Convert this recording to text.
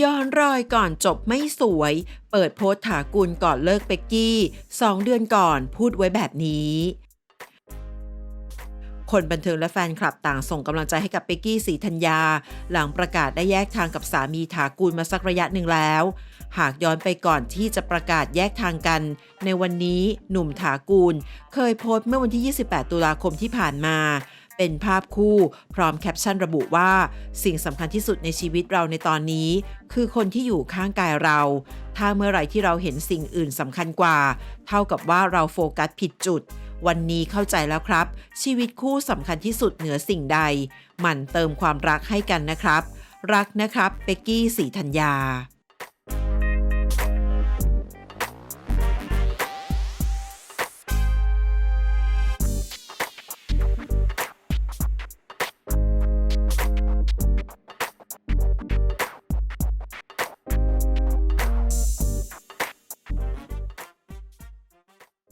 ย้อนรอยก่อนจบไม่สวย เปิดโพสถากุลก่อนเลิกเป็กกี้สองเดือนก่อนพูดไว้แบบนี้ คนบันเทิงและแฟนคลับต่างส่งกำลังใจให้กับเป็กกี้สีธัญญา หลังประกาศได้แยกทางกับสามีถากูลมาสักระยะหนึ่งแล้ว หากย้อนไปก่อนที่จะประกาศแยกทางกัน ในวันนี้หนุ่มถากูล เคยโพสต์เมื่อวันที่ 28 ตุลาคมที่ผ่านมา เป็นภาพคู่พร้อมแคปชั่นระบุว่า สิ่งสำคัญที่สุดในชีวิตเราในตอนนี้ คือคนที่อยู่ข้างกายเรา ถ้าเมื่อไหร่ที่เราเห็นสิ่งอื่นสำคัญกว่า เท่ากับว่าเราโฟกัสผิดจุด วันนี้เข้าใจแล้วครับ ชีวิตคู่สำคัญที่สุดเหนือสิ่งใด หมั่นเติมความรักให้กันนะครับ รักนะครับเป็กกี้สีธัญญา